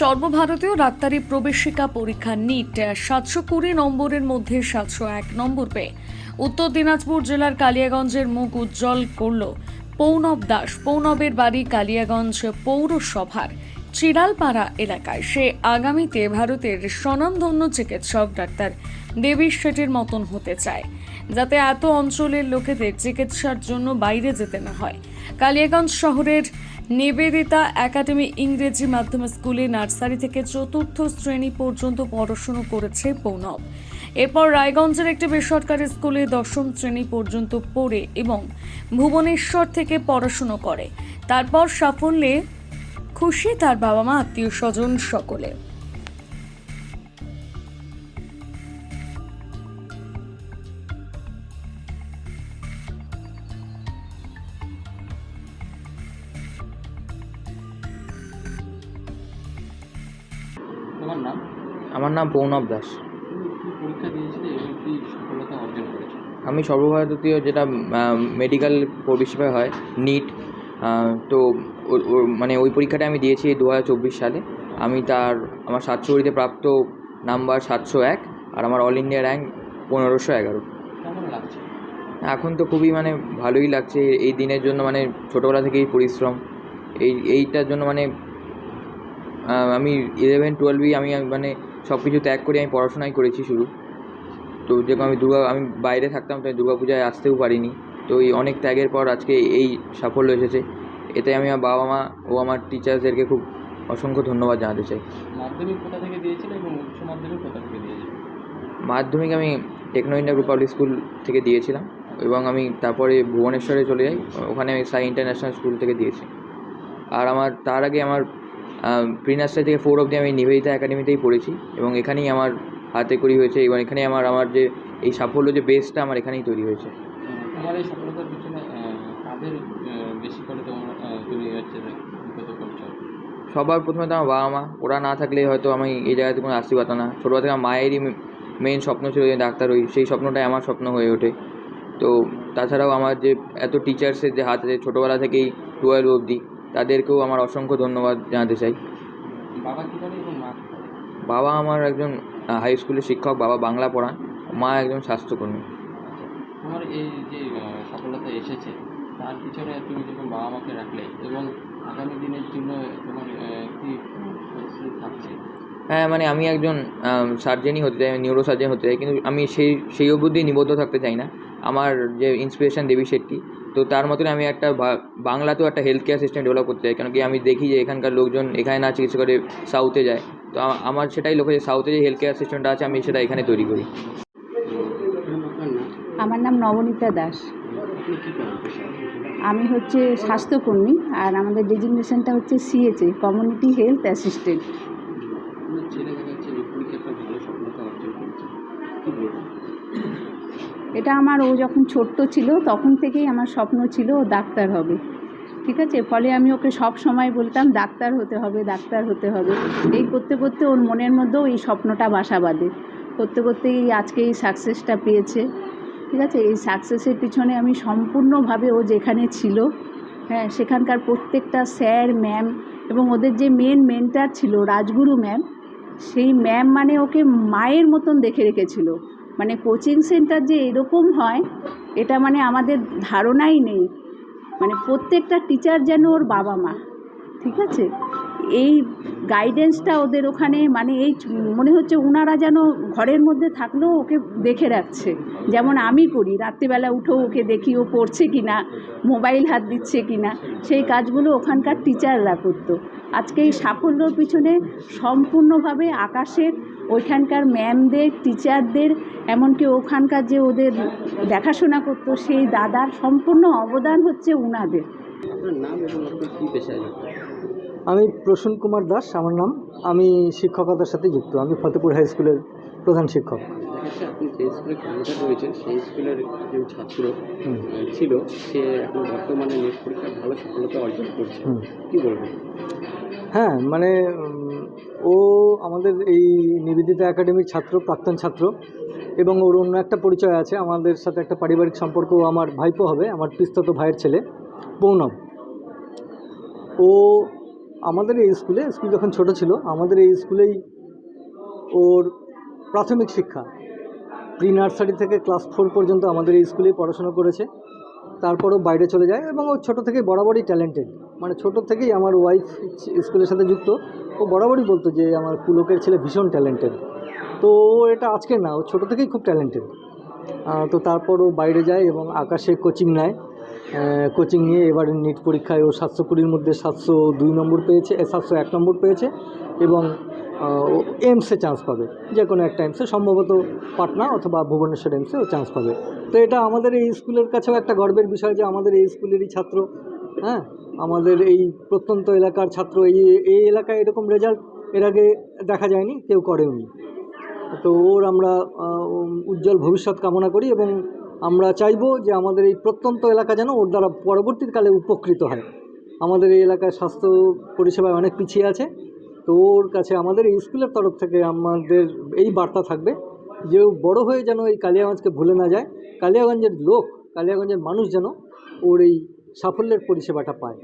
সর্বভারতীয় ডাক্তারি প্রবেশিকা পরীক্ষা নিট, সাতশো কুড়ি নম্বরের মধ্যে সাতশো এক নম্বর পেয়ে উত্তর দিনাজপুর জেলার কালিয়াগঞ্জের মুখ উজ্জ্বল করল পৌনব দাস। পৌনবের বাড়ি কালিয়াগঞ্জ পৌরসভার চিরালপাড়া এলাকায়। সে আগামীতে ভারতের স্বনামধন্য চিকিৎসক ডাক্তার দেবী শেঠির মতন হতে চায়, যাতে এত অঞ্চলের লোকেদের চিকিৎসার জন্য বাইরে যেতে না হয়। কালিয়াগঞ্জ শহরের নিবেদিতা একাডেমি ইংরেজি মাধ্যম স্কুলে নার্সারি থেকে চতুর্থ শ্রেণি পর্যন্ত পড়াশুনো করেছে পৌনব এরপর রায়গঞ্জের একটি বেসরকারি স্কুলে দশম শ্রেণি পর্যন্ত পড়ে এবং ভুবনেশ্বর থেকে পড়াশুনো করে। তারপর সাফল্যে খুশি তার বাবা মা আত্মীয় স্বজন সকলে। তোমার নাম? আমার নাম পৌনব দাস। পরীক্ষা দিয়েছিলে এবং কি সফলতা অর্জন করেছ? আমি সর্বভারতীয় যেটা মেডিকেল পরিষেবা হয় নিট তো মানে ওই পরীক্ষাটা আমি দিয়েছি দু হাজার চব্বিশ সালে। আমি তার আমার সাতশোরিতে প্রাপ্ত নাম্বার সাতশো এক আর আমার অল ইন্ডিয়া র্যাঙ্ক পনেরোশো এগারো। এখন তো খুবই মানে ভালোই লাগছে। এই দিনের জন্য মানে ছোটোবেলা থেকেই পরিশ্রম। এই এইটার জন্য মানে আমি ইলেভেন টুয়েলভেই আমি আমি মানে সব কিছু ত্যাগ করে আমি পড়াশোনাই করেছি শুরু। তো যেরকম আমি দুর্গা আমি বাইরে থাকতাম তাই দুর্গা পূজায় আসতেও পারিনি। তো এই অনেক ত্যাগের পর আজকে এই সাফল্য এসেছে। এতে আমি আমার বাবা মা ও আমার টিচার্সদেরকে খুব অসংখ্য ধন্যবাদ জানাতে চাই। মাধ্যমিক কোথা থেকে দিয়েছিলে এবং উচ্চ মাধ্যমিক কোথা থেকে দিয়েছিলে? মাধ্যমিক আমি Techno India group public school থেকে দিয়েছিলাম এবং আমি তারপরে ভুবনেশ্বরে চলে যাই। ওখানে আমি সাই ইন্টারন্যাশনাল স্কুল থেকে দিয়েছি। আর আমার তার আগে আমার প্রি নার্সারি থেকে ফোর অবধি আমি নিবেদিতা একাডেমিতেই পড়েছি এবং এখানেই আমার হাতে করি হয়েছে এবং এখানেই আমার আমার যে এই সাফল্য যে বেসটা আমার এখানেই তৈরি হয়েছে। তোমার এই সফলতার পিছনে কাদের বেশি করে তোমার তুমি হচ্ছে যে বিগত করছ সবার প্রথমে তো আমার বাবা মা। ওরা না থাকলে হয়তো আমি এই জায়গাতে কোনো আসতে পারতাম না। ছোটোবেলা থেকে আমার মায়েরই মেন স্বপ্ন ছিল যে ডাক্তার হই। সেই স্বপ্নটাই আমার স্বপ্ন হয়ে ওঠে। তো তাছাড়াও আমার যে এত টিচার্সের যে হাতে ছোটোবেলা থেকেই টুয়েলভ অবধি। তাদেরকেও আমার অসংখ্য ধন্যবাদ জানাতে চাই। বাবা আমার একজন হাই স্কুলের শিক্ষক বাবা বাংলা পড়ান মা একজন স্বাস্থ্যকর্মী। তোমার এই যে সফলতা এসেছে তার পিছনে তুমি যখন বাবা মাকে রাখলে এবং আগামী দিনের জন্য তোমার কি থাকছে? হ্যাঁ মানে আমি একজন সার্জেনই হতে চাই নিউরো সার্জেন হতে চাই কিন্তু আমি সেই সেই অবধি নিবদ্ধ থাকতে চাই না। আমার যে ইন্সপিরেশন দেবী শেট্টি তো তার মতন আমি একটা বাংলাতেও একটা হেলথ কেয়ার সিস্টেম ডেভেলপ করতে চাই। কেন কি আমি দেখি যে এখানকার লোকজন এখানে না চিকিৎসা করে সাউথে যায়। তো আমার সেটাই লক্ষ্য যে সাউথে যে হেলথ কেয়ার সিস্টেমটা আছে, আমি সেটা এখানে তৈরি করি। আমার নাম নবনীতা দাস। আমি হচ্ছে স্বাস্থ্যকর্মী, আর আমাদের ডেজিগনেশনটা হচ্ছে সিএচএ কমিউনিটি হেলথ অ্যাসিস্ট্যান্ট এটা আমার, ও যখন ছোট্ট ছিল, তখন থেকেই আমার স্বপ্ন ছিল ও ডাক্তার হবে। ঠিক আছে? ফলে আমি ওকে সব সময় বলতাম, ডাক্তার হতে হবে, ডাক্তার হতে হবে। এই করতে করতে ওর মনের মধ্যেও এই স্বপ্নটা বাসা বাঁধে। করতে করতে এই আজকে এই সাকসেসটা পেয়েছে। ঠিক আছে? এই সাকসেসের পিছনে আমি সম্পূর্ণভাবে ও যেখানে ছিল হ্যাঁ সেখানকার প্রত্যেকটা স্যার, ম্যাম এবং ওদের যে মেন মেন্টার ছিল, রাজগুরু ম্যাম, সেই ম্যাম মানে ওকে মায়ের মতন দেখে রেখেছিল। মানে কোচিং সেন্টার যে এরকম হয়, এটা মানে আমাদের ধারণাই নেই। মানে প্রত্যেকটা টিচার যেন ওর বাবা মা ঠিক আছে? এই গাইডেন্সটা ওদের ওখানে মানে এই মনে হচ্ছে ওনারা যেন ঘরের মধ্যে থাকলেও ওকে দেখে রাখছে। যেমন আমি করি, রাত্রিবেলা উঠেও ওকে দেখি, ও পড়ছে কি না মোবাইল হাত দিচ্ছে কি না সেই কাজগুলো ওখানকার টিচাররা করতো। আজকে এই সাফল্যর পিছনে সম্পূর্ণভাবে আকাশের, ওইখানকার ম্যামদের টিচারদের এমনকি ওখানকার যে ওদের দেখাশোনা করতো, সেই দাদার সম্পূর্ণ অবদান হচ্ছে ওনাদের আমি প্রসূন কুমার দাস আমার নাম। আমি শিক্ষকতার সাথে যুক্ত। আমি ফতেপুর হাই স্কুলের প্রধান শিক্ষক। আপনি যে স্কুলে কর্মচারী রয়েছেন সেই স্কুলের যে ছাত্র ছিল। সে এখন বর্তমানে নেট পরীক্ষায় ভালো সফলতা অর্জন করছে। হুম। কী বলবেন? হ্যাঁ মানে ও আমাদের এই নিবেদিতা একাডেমির ছাত্র প্রাক্তন ছাত্র এবং ওর অন্য একটা পরিচয় আছে। আমাদের সাথে একটা পারিবারিক সম্পর্ক আমার ভাইপো হবে আমার পিস্তত ভাইয়ের ছেলে পৌনব ও আমাদের এই স্কুলে, স্কুল যখন ছোট ছিল, আমাদের এই স্কুলেই ওর প্রাথমিক শিক্ষা। প্রি নার্সারি থেকে ক্লাস ফোর পর্যন্ত আমাদের এই স্কুলেই পড়াশোনা করেছে। তারপরও বাইরে চলে যায় এবং ও ছোটো থেকেই বরাবরই ট্যালেন্টেড মানে ছোট থেকেই আমার ওয়াইফ স্কুলের সাথে যুক্ত। ও বরাবরই বলতো যে, আমার পুলকের ছেলে ভীষণ ট্যালেন্টেড তো এটা আজকের না, ও ছোটো থেকেই খুব ট্যালেন্টেড তো তারপর ও বাইরে যায় এবং আকাশে কোচিং নেয়। কোচিং নিয়ে এবারে নিট পরীক্ষায় ও সাতশো কুড়ির মধ্যে সাতশো দুই নম্বর পেয়েছে সাতশো এক নম্বর পেয়েছে এবং এমসে চান্স পাবে। যে কোনো একটা এমসে সম্ভবত পাটনা অথবা ভুবনেশ্বর এমসে ও চান্স পাবে। তো এটা আমাদের এই স্কুলের কাছেও একটা গর্বের বিষয় যে আমাদের এই স্কুলেরই ছাত্র হ্যাঁ? আমাদের এই প্রত্যন্ত এলাকার ছাত্র, এই এই এলাকায় এরকম রেজাল্ট এর আগে দেখা যায়নি, কেউ করেওনি। তো ওর আমরা উজ্জ্বল ভবিষ্যৎ কামনা করি এবং আমরা চাইব যে আমাদের এই প্রত্যন্ত এলাকা যেন ওর দ্বারা পরবর্তীকালে উপকৃত হয়। আমাদের এই এলাকায় স্বাস্থ্য পরিষেবায় অনেক পিছিয়ে আছে। তো ওর কাছে আমাদের এই স্কুলের তরফ থেকে আমাদের এই বার্তা থাকবে যে বড় হয়ে যেন এই কালিয়াগঞ্জকে ভুলে না যায়। কালিয়াগঞ্জের লোক, কালিয়াগঞ্জের মানুষ যেন ওর এই সাফল্যের পরিষেবাটা পায়।